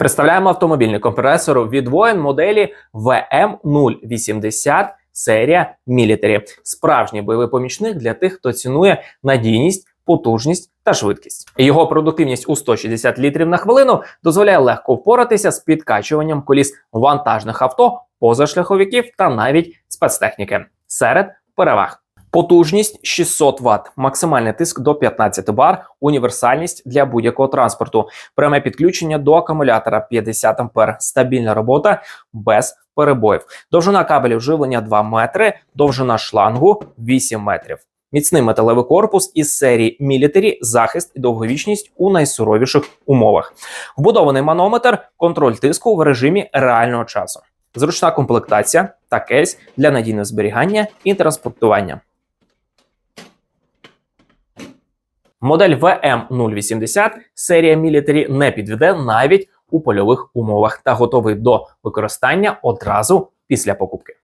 Представляємо автомобільний компресор від воїн моделі VM080 серія Military. Справжній бойовий помічник для тих, хто цінує надійність, потужність та швидкість. Його продуктивність у 160 літрів на хвилину дозволяє легко впоратися з підкачуванням коліс вантажних авто, позашляховиків та навіть спецтехніки. Серед переваг. Потужність 600 Вт, максимальний тиск до 15 бар, універсальність для будь-якого транспорту, пряме підключення до акумулятора 50 А, стабільна робота без перебоїв. Довжина кабелів живлення 2 метри, довжина шлангу 8 метрів. Міцний металевий корпус із серії Military, захист і довговічність у найсуровіших умовах. Вбудований манометр, контроль тиску в режимі реального часу. Зручна комплектація та кейс для надійного зберігання і транспортування. Модель VM080 серія Military не підведе навіть у польових умовах та готовий до використання одразу після покупки.